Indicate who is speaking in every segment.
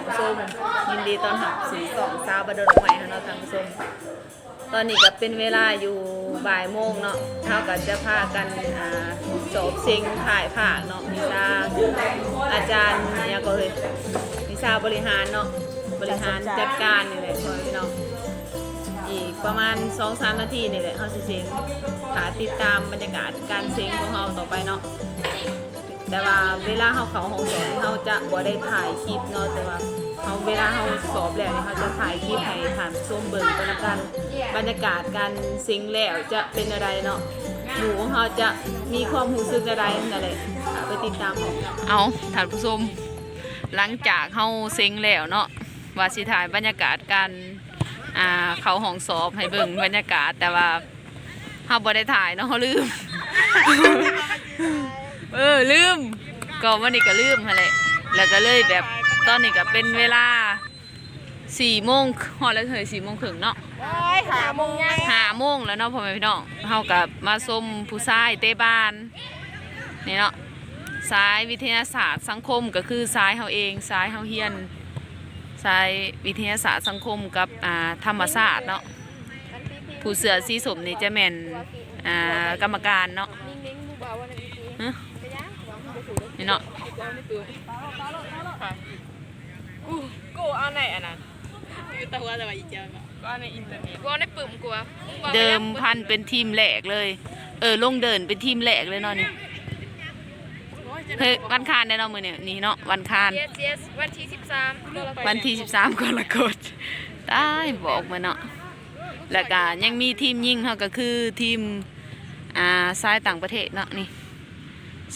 Speaker 1: านผู้ชมยินดีตอนรับสู่สองสาวบันดลใหม่เนาะท่านผู้ชมตอนนี้ก็เป็นเวลาอยู่บ่ายโมงเนาะเท่ากับจะพากันอ่าจบเซ็งถ่ายภาเนาะมิซาอาจารย์เนี่ยก็เลยมิซาบริหารเนาะบริหารจัดการนี่แหละพ่อพี่น้องอีกประมาณ2-3นาทีนี่แหละเขาสิเซ็งหาติดตามบรรยากาศการเซ็งของเราต่อไปเนาะ แต่ว่าเวลาเขาเขาห้องสอนเขาจะบ่ได้ถ่ายคลิปเนาะแต่ว่าเขาเวลาเขาสอบแล้วเนี่ยเขาจะถ่ายคลิปให้ผ่านส้มเบิ่งไปแล้วกันบรรยากาศการเซ็งแล้วจะเป็นอะไรเนาะหนูของเขาจะมีความรู้สึกอะไรนั่นแหละไปติดตามเอาท่านผู้ชมหลังจากเขาเซ็งแล้วเนาะว่าสิถ่ายบรรยากาศการอ่าเขาห้องสอบให้เบิ่งบรรยากาศแต่ว่าเขาบ่ได้ถ่ายเนาะเขาลืม เออลืมก็วันนี้ก็ลืมอะไรแล้วก็เลยแบบตอนนี้ก็เป็นเวลาสี่โมงฮอดแล้วเถยสี่โมงครึ่งเนาะ
Speaker 2: หาโมงยัง
Speaker 1: ห้าโมงแล้วเนาะพ่อแม่พี่น้องเฮากับมาส้มผู้ชายเตะบานนี่เนาะสายวิทยาศาสตร์สังคมก็คือสายเฮาเองสายเฮาเฮียนสายวิทยาศาสตร์สังคมกับอ่าธรรมศาสตร์เนาะผู้เสือสีสมนี่จะแม่นอ่ากรรมการเนาะ
Speaker 2: นิ่งๆดูเบาวันนี้
Speaker 1: ฮะนี่เนาะ
Speaker 2: กูเอาไหนอะนะอยู่แต่ว่าแต่ว่าอีเจ้าก็ในอินเทอร์เน็ตกูในปุ่มกู
Speaker 1: เดิมพันเป็นทีมแหลกเลย เออลงเดินเป็นทีมแหลกเลยเนาะนี่เฮ้ยวันคานได้เนาะมือเนี่ยนี่เนาะวันคาน
Speaker 2: เยสเยสวันที่สิบสาม
Speaker 1: วันที่13กรกฎาคมตายบอกมาเนาะแล้วก็ยังมีทีมยิงเขาก็คือทีมอ่าสายต่างประเทศเนาะนี่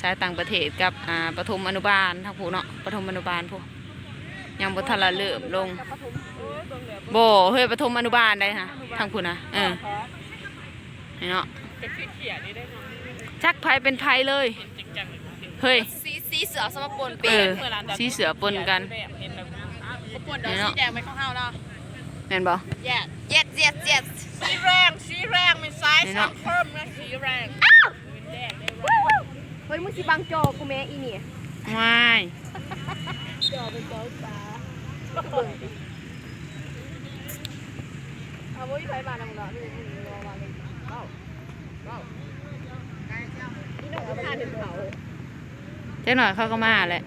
Speaker 1: สายต่างประเทศกับอ่าปฐมอนุบาลทั้งผู้เนาะปฐมอนุบาลพวกยังบ่ทันละเริ่มลงบ่เฮ้ยปฐมอนุบาลได้ฮะทางผู้นะเออนี่เนาะ
Speaker 2: จะคือเขียนนี่ได้เนาะ
Speaker 1: จักไผเป็นไผเลย
Speaker 2: จริงจัง
Speaker 1: เฮ้ย
Speaker 2: สีสีเสือสมปน
Speaker 1: เออสีเสือปนกัน
Speaker 2: เห็นแบบปนเดี๋ยวสีแดงไม่เข้าเฮาเนาะ
Speaker 1: แม่นบ่
Speaker 2: เย็ดเย็ดเย็ดเย็ดสีแรงสีแรงเป็นซ้ายสังคมนะสีแรงแดงได้แรง
Speaker 3: เฮ้ยมึงสิบังจอกูแม่อีนี่
Speaker 1: ว้าย
Speaker 2: จอเป็นจอตา
Speaker 3: เอาบ่มีไผมานํเนาะนี่มึงรอมาเลยเอ้าเอ้านี่น้องก็พาถึงเขา
Speaker 1: เจ้าหน่อยเขาก็มาแหละ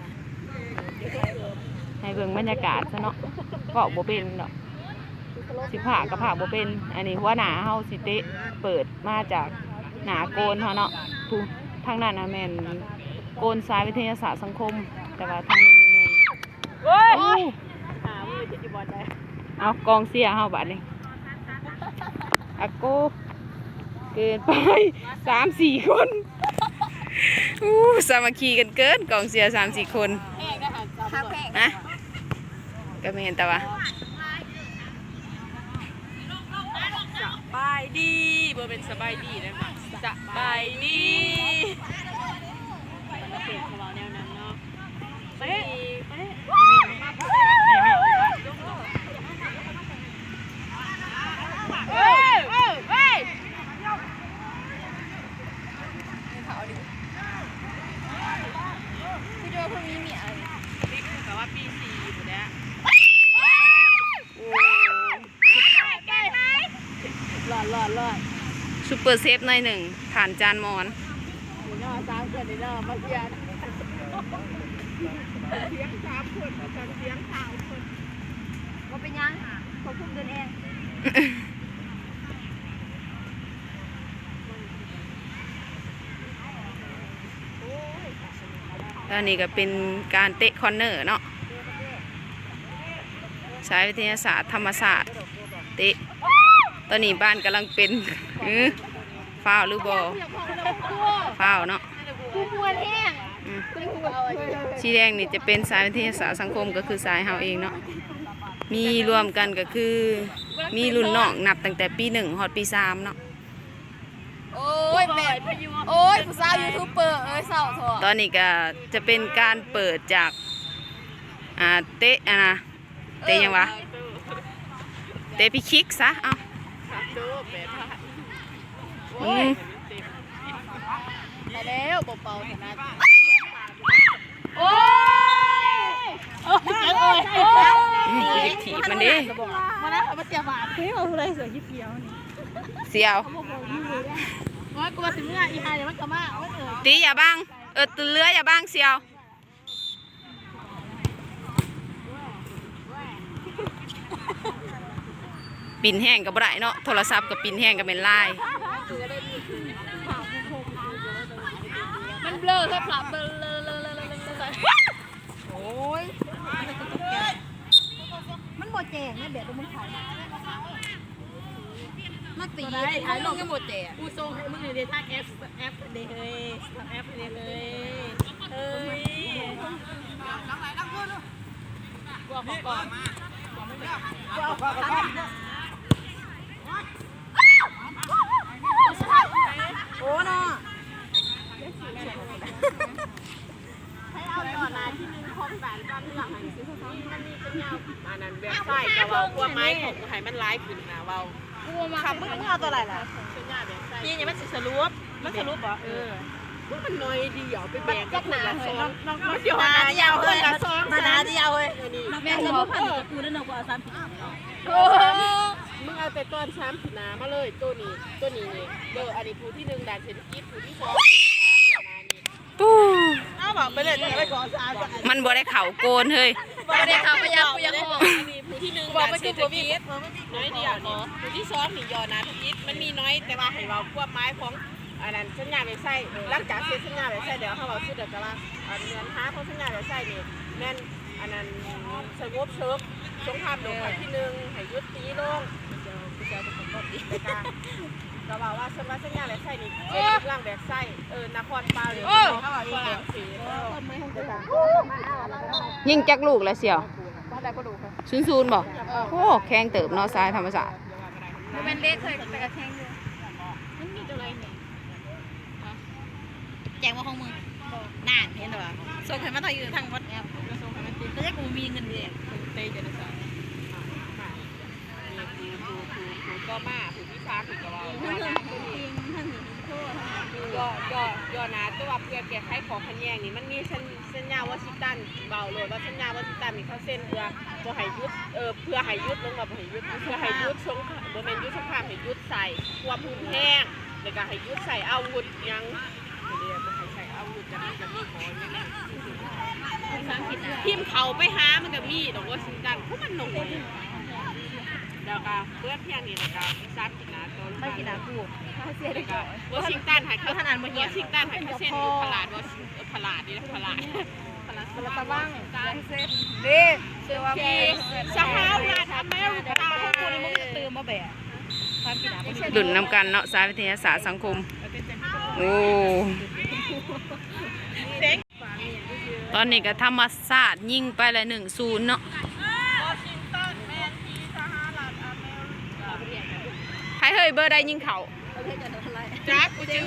Speaker 1: ให้เบิ่งบรรยากาศซะเนาะก็บ่เป็นดอกสิผ่ากับผ่าบ่เป็น อันนี้หัวหน้าเฮาสิเตะเปิดมาจากหนาโกนเฮาเนาะผู้ ทางนั้นน่ะแม่นโกนสายวิทยาศาสตร์สังคม แต่ว่าทางนี้แม่น
Speaker 2: เฮ้ย
Speaker 1: โอ้
Speaker 2: หามือจะจีบอลได้
Speaker 1: เอากองเสียเฮาบัดนี้อะโกเกินไปสามสี่คนอู้สามัคคีกันเกินกองเสียสามสี่คน
Speaker 2: แห้งก็หาจับ
Speaker 3: ข้าวแพง
Speaker 1: นะก็ไม่เห็นแต่ว่า
Speaker 2: สบายดีเบอร์เป็นสบายดีนะคะสบายดีมัน จะไปนี่ของเราแนวนั้นเนาะไปไปเฮ้ยเฮ้ยเฮ้ย
Speaker 3: คือจะว่าพวกนี้มีอะไร
Speaker 2: นี่คือแบบว่าปีสี่อยู่แล้วหลอดหลอดหลอด
Speaker 1: ซูเปอร์เซฟหน่อยหนึ่งผ่านจานมอน
Speaker 2: อยู่นอกสามคนในนอกมาเสียนเสียงสามคนมากันเสียงข่าวคน
Speaker 3: บ่เป็นหยังขอพุ่มเดินเอง
Speaker 1: ตอนนี้ก็เป็นการเตะคอนเนอร์เนาะสายวิทยาศาสตร์ธรรมศาสตร์เตะตอนนี้บ้านกำลังเป็นอื้อ ฟ้าวหรือบอฟ้าวเนาะ
Speaker 3: กูปวดแห้ง
Speaker 1: อืม
Speaker 3: กูปวดเอาไว้
Speaker 1: สีแดงนี่จะเป็นสายวิทยาศาสตร์สังคมก็คือสายเฮาเองเนาะมีรวมกันก็คือ มีรุ่นน้องนับตั้งแต่ปีหนึ่งฮอดปีสามเนาะ
Speaker 3: โอ้ยแม่โอ้ยผู้สาวยูทูบเบอร์เอ้ยเศร้าเถอะ
Speaker 1: ตอนนี้ก็จะเป็นการเปิดจากอ่าเตะอะนะเตะยังวะเตะพี่คิกซะ เอ้า
Speaker 2: ดูแปดพัน
Speaker 1: อืม
Speaker 3: ไปแล้วเบาๆเถอะนะ
Speaker 2: โอ้ยโอ้ยโอ้ย
Speaker 1: เด้
Speaker 3: มาแล้วมาเสียบาทเฮ้ยเอาอะไรเสือยิบเขียวนี่
Speaker 1: เสียว
Speaker 3: โอ้ยกูมาถึงเมื่ออีหายเดี๋ยวมันกลับมาเออะ
Speaker 1: ตีอย่าบ้างเออตือเรืออย่าบ้างเสียวปิ่นแห้งกับได้เนาะโทรศัพท์กับปิ่นแห้งกับเป็นไลาย
Speaker 3: มัน เลอครับเบลอเลอเลอเลอเลอเลอโอ้ยมันหมดแจงนะเดี๋ยวมันขายมาตีถ่ายลงก็หมดแจงกูส่งมึงเลยเดี๋ยวทักแอปแอปเดี๋ยวเฮ้ยแอปเดี๋ยวเฮ้ยเฮ้ยบอกก่อนบอกก่อนโอ้เนาะ ให้เอาก่อนนะที่นึงคมแสนจำหลังหันซื้อเขามันมีเป็นยาว
Speaker 2: อันนั้นแบบใส่กระเป๋าพวไม้ของไห้มันร้ายขึ้นนะเบา
Speaker 3: ขับมึงมึงเอาตัวอะไรล่ะ
Speaker 2: เส้นหน้าแบบใส่
Speaker 3: พี่เนี่มันสิสรุปมันสรุปเหรอเออ
Speaker 2: มันน้อยดีเดี๋ยวไปแบ่ง
Speaker 3: จักหนา
Speaker 2: ละ
Speaker 3: เล
Speaker 2: สองมันเดียวนาเดียวคนละสอง
Speaker 3: มานาเดียวเลย
Speaker 2: นี่
Speaker 3: แม่จะมาพันกูแล้วน้องกูเอาสามผิด
Speaker 2: โอ้มึงเอาแต่ต้นช้ำผิดนามาเลยตัวนี้ตัวนี้นี่เด้ออันนี้ผู้ที่หนึ่งด่านเศรษฐกิจผู้ที่สอง
Speaker 1: ปู้
Speaker 3: เอาบอกไปเลยจะไปก่อนสาม
Speaker 1: มันบ่ได้เข่าโกนเฮ้ย
Speaker 3: บอกเลยค่ะพยายามพยายามบอก
Speaker 2: อันนี้ผู้ที่หนึ่งด่านเศรษฐกิจน้อยเดียวนี่ผู้ที่สองนี่ยอนาทุกิจมันมีน้อยแต่ว่าให้เราควบไม้ของอันนั้นสัญญาณไปใส่หลังจากเสร็จสัญญาณไปใส่เดี๋ยวเขาบอกชื่อเดี๋ยวจะว่าอันเงินหาของสัญญาณไปใส่นี่แม่นอันนั้นสงบเชิบสงครามโลกครั้งที่หนึ่งให้ยุติลงเดี๋ยวกูจะเป็นคนบอกดีไปกันก็บอ กว่าสมว่าสัญญาณไปใส่นี่เป็นเรื่องแบบใส่เออนครปาเลยเขาบอกฝรั่งเศส
Speaker 1: ยิ่งจักลูกแล้วเสียว
Speaker 3: ได้ก็ดูค่ะ
Speaker 1: ศูนย์ศูนย์บอกโอ้แข็งเติบเนาะทรายธรรมศาสตร์
Speaker 3: มันเล็กเคยไปกระแทงอยู่มันมีตัวอะไรเนี่ยแจงว่าของมึงนานเห็นหรอส่งให้มันทางอยู่ทางวัดแอปส่งให้มันติดแต่กูมีเงินเดือน
Speaker 2: เตยจะได้ใส่ก็มาผู้พิพากษาผู้กระว่า
Speaker 3: ท่านหนึ่งทีมท่านหนึ่งโทษ
Speaker 2: ย่อย่อย่อนะตัวเพื่อแก้ไขของขันแย้งนี่มันมีสัญสัญญาวอชิงตันเบาเลยว่าสัญญาวอชิงตันนี่เขาเส้นเพื่อบ่ให้ยุดเออเพื่อให้ยุดลงมาบ่ให้ยุดเพื่อให้ยุดสงบ่แม่นยุดสงครามให้ยุดใส่ความพื้นแห้งแล้วก็ให้ยุดใส่อาวุธหยังเดี๋ยวบ่ให้ใส่อาวุธจะมีจะมีขออย่างนี้พิมพ์เขาไปหามันก็มีดอกวอชิงตันเพราะมันหนุ่ม แล้วก็เพื่อเพียงนี่แล้วก็ซัดกินนะตัว
Speaker 3: ไม่กินน้ำกูเขาเสียได้
Speaker 2: แล้ว
Speaker 3: ก่
Speaker 2: ก็
Speaker 3: อน
Speaker 2: วอชิงตันให้เขา
Speaker 3: ท่านอ่านบ่เหี่
Speaker 2: วยอชิงตันให้เขาเส้นอยู่พลาดวอชิงพลาดนี่นะพลาดพลาด
Speaker 3: แล้วก็ว่าง
Speaker 2: ตัน
Speaker 3: เซ็ตดีเชื่อว่า
Speaker 2: ที่สหรัฐอเมริกา
Speaker 3: คนนี้มึงจะตื่นมาแบบความกินน้ำ
Speaker 1: ดุนนำกันเนาะสายวิทยาศาสตร์สังคม โอ้ตอนนี้ก็ธรรมศาสตร์ยิงไปละหนึ่งศูนย์เนาะ
Speaker 2: วอชิงตันแมนที่สหรัฐอเมริกา
Speaker 1: ให้ เฮ้ยเบอร์ได้ยิงเขา
Speaker 2: จักกูจือ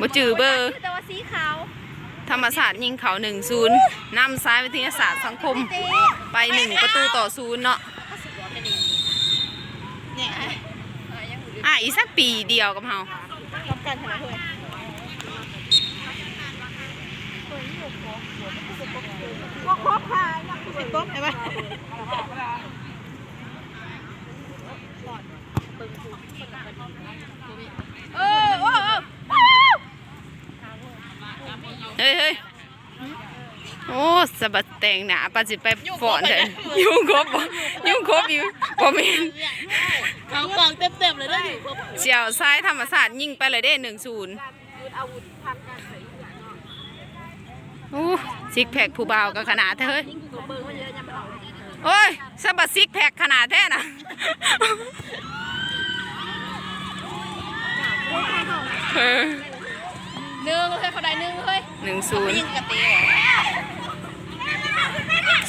Speaker 1: บ่จือเบอร์
Speaker 3: แต่ว่าสีขาว
Speaker 1: ธรรมศาสตร์ยิงเขาหนึ่งศูนย์นำสายวิทยาศาสตร์สังคม ไปหนึ่งประตูต่อศูนย์เนาะอะอีสักปีเดียวกับเฮา
Speaker 3: ก็ครบค่ะยังสิบต้นใช่ไหมเออโอ้
Speaker 1: เฮ้ยเฮ้ยโอ้ สะบัดแต่งหนาปาสิไปฝอนเลยยุ่งครบบ่ยุ่งครบอยู่บ่แม่น
Speaker 3: เขากองเต็มๆเลยด้วย
Speaker 1: เสี่ยวซ้ายธรรมศาสตร์ยิงไปเลยเด้หนึ่งศูนย์
Speaker 2: ยุดอาวุธทางการใส่
Speaker 1: โอ้ซิกแพคผู้บ่าวก็ขนาดเธอเฮ้ย
Speaker 3: ตัวเบิร์มันเยอะยังไม่ออก
Speaker 1: โอ้ยสะบัดซิกแพคขนาดแท้น่ะเออ
Speaker 3: หนึ่งเฮ้ยเขาได้หนึ่งเฮ้ย
Speaker 1: หนึ่งศูนย์
Speaker 3: ยิงกระเตะ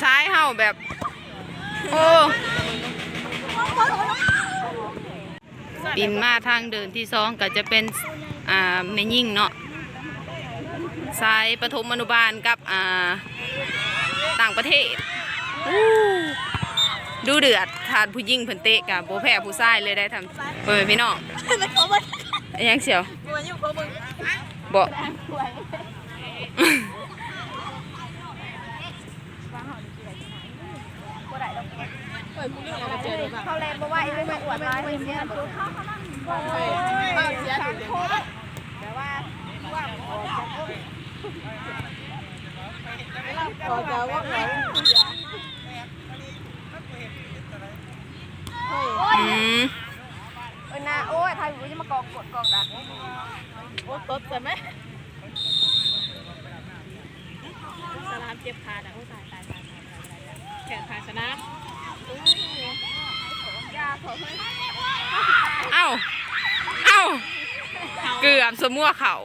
Speaker 1: ซ้ายเฮาแบบ โอ้ปินมาทางเดินที่สองก็จะเป็น อ่าไม่ยิ่งเนาะสายปฐมอนุบาลกับ อ่า ต่างประเทศอู้ดูเดือดทานผู้ยิ่งเพิ่นเตะกับโบแพ้ผู้ชายเลยได้ทำเปิดพี่น้อง
Speaker 3: ไม่เขามัน
Speaker 1: อิหยังเสียว
Speaker 3: กูมันอยู่เขามึง
Speaker 1: บอก
Speaker 3: เปิ
Speaker 2: ดกูเรื่องเจอหรือเปล่า
Speaker 3: เขาแลนบอกว่าไอ้ไม่องอวดร้ายเลยเนี่ย
Speaker 2: เฮ้ยเสียถึงเดี๋ยว
Speaker 3: แต่ว่าว่าออกจากห้อง
Speaker 2: พอจะว่าไง
Speaker 1: อืม
Speaker 3: เออนาโอ้ยทายอยู่จะมากองกดกองดัก
Speaker 2: โอ้ตดใช่ไหมสนามเจ็บขาดังโอ้ตายตายตายตายตายแข่งขาชนะ
Speaker 3: เอ้า
Speaker 1: เอ้า เกือบสมัวเขา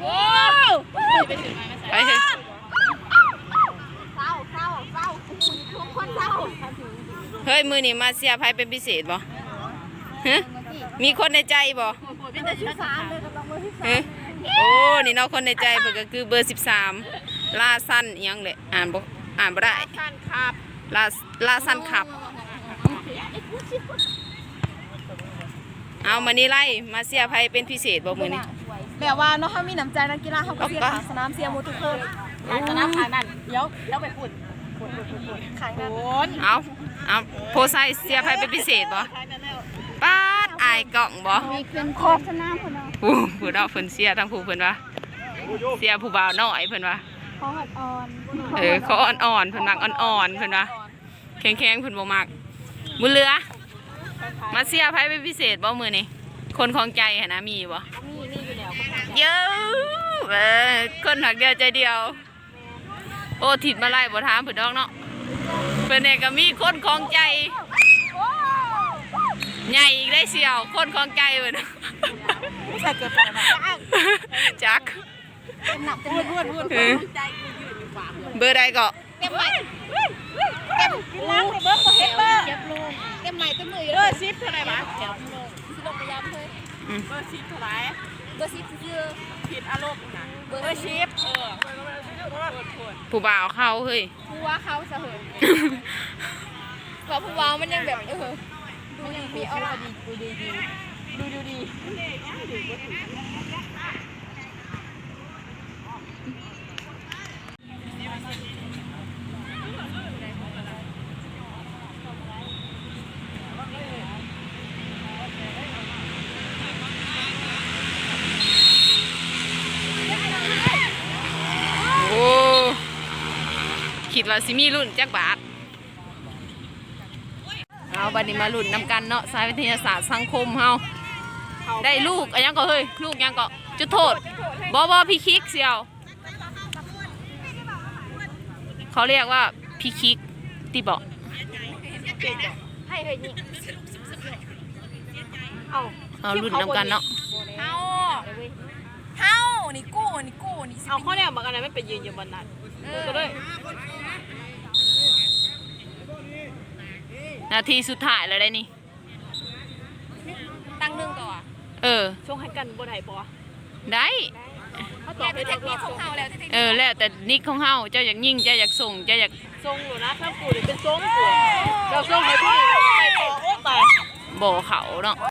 Speaker 2: โอ้ไปถึงมาไม่ใช่
Speaker 1: ไปเถอะ
Speaker 3: เศร้าเศร้าเศร้าทุกคนเศร้า
Speaker 1: เฮ้ย มือนี่มาเสียภัยเป็นพิเศษบ่ฮะมีคนในใจบ่
Speaker 3: เป็นแต่ชื่อสามเลยก็ต้องมาที่
Speaker 1: ฮะโอ้นี่เนาะคนในใจเพิ่นก็คือเบอร์13ลาสั้นอิหยังแหละอ่านบ่อ่านบ่ได้
Speaker 4: ท่านครับ
Speaker 1: ลาลาสั้นขับ เอามานี่ไล่มาเสียภัยเป็นพิเศษบ่มื้อนี้
Speaker 3: แบบว่าเนาะเขามีน้ำใจนักกีฬาเขาก็เสียขาสนามเสียหมูทุกคน
Speaker 2: ขาชนะขานั่นเดี๋ยวเดี๋ยวไปฝุ่น
Speaker 3: ขังนั้น
Speaker 2: โอน
Speaker 1: เอา เอาโพไซเสียภัยเป็นพิเศษบ่
Speaker 2: ขานั่นแล้ว
Speaker 1: ปาดอายกล่องบ่
Speaker 3: มีเครื่องครอบสนามคนเนาะ
Speaker 1: ผู้ผู้ดอกเพิ่นเสียทั้งผู้เพิ่นว่าเสียผู้บ่าวน้อยเพิ่นว่า
Speaker 3: ของอ่อน
Speaker 1: เออเขาอ่อนๆเพิ่นมักอ่อนๆเพิ่นว่าแข็งๆเพิ่นบ่มักบุญเรือ มาเสียภัยเป็นพิเศษบ่มื้อนี้คนของใจหั่นนะมีบ่
Speaker 3: มีมีอยู่แล้ว
Speaker 1: เยอะเออคนหักเดียวใจเดียว โอ้ถิดมาไล่บ่ถามเพิ่นดอกเนาะ เพิ่นเนี่ยก็มีคนของใจ ใหญ่อีกได้เสียว คนของใจเพิ่น
Speaker 2: ใช่เกิดไปมา
Speaker 1: จัก
Speaker 3: เป็นหนักเป็น
Speaker 2: พูดพูดพูด
Speaker 1: เออ
Speaker 2: ใจกูยืนอยู่ขวา
Speaker 1: เบอร์ใดก็
Speaker 3: เต็มใหม่เต็มล้างเลยเบิ้งเฮ็ดเบิ้งเจ็บลงเต็มใหม่เต็มมืออยู่
Speaker 2: เบ
Speaker 3: เล
Speaker 2: อยร์ซิปเท่าไหร่บ้าง
Speaker 3: สิลงไปย้ำเลย
Speaker 2: เบอร์ซิปเท่าไหร่
Speaker 3: เบอร์สิบคือ
Speaker 2: ผิดอารมณ์นะ เบอร์ซิปเออพูดพูด
Speaker 1: ผู้บ่าวเข้าเฮ้ย
Speaker 3: ผู้ว่าเขาสะเหินเพราะผู้ว่ามันยังแบบเออมันยังมีออร่าดีดูดีดีดูดูดี
Speaker 1: โอ้ คิดว่าสิมีรุ่นจักบาทเอาบัดนี้มารุ่นนำกันเนาะสายวิทยาศาสตร์สังคมเฮาได้ลูกอะยังก็เฮ้ยลูกยังก็จุดโทษบอบอพี่คิกเสียว เขาเรียกว่าพี่คิกที่บอก
Speaker 3: ให้เลยนี่เอา
Speaker 1: เอารุ่นนำกันเนาะ
Speaker 2: เฮา
Speaker 3: เฮานี่กู้นี่กู้นี่
Speaker 4: เอาข้อแรกมากันนะไม่ไปยืนอยู่บนนั้นกูก็เลย
Speaker 1: นาทีสุดท้ายแล้วได้นี่
Speaker 3: ตั้งหนึ่งก่อน
Speaker 1: เออ
Speaker 4: ช่วงให้กันบนไหนปะ
Speaker 1: ได้
Speaker 4: เขาตอบให้
Speaker 3: เท
Speaker 4: เรา
Speaker 3: คนิคของเฮาแล้วเทคนิค
Speaker 1: เออ แล้วแต่นิกของเฮาเจ้าอยากยิ่งเจ้าอยากส่งเจ้าอยาก
Speaker 4: ทรงอยู่นะถ้ากูเนี่ยเป็นทรงกูเจ้าทรงให้ผู้หญิงไปต่อโอ้ตาย
Speaker 1: บ่เขาเนาะ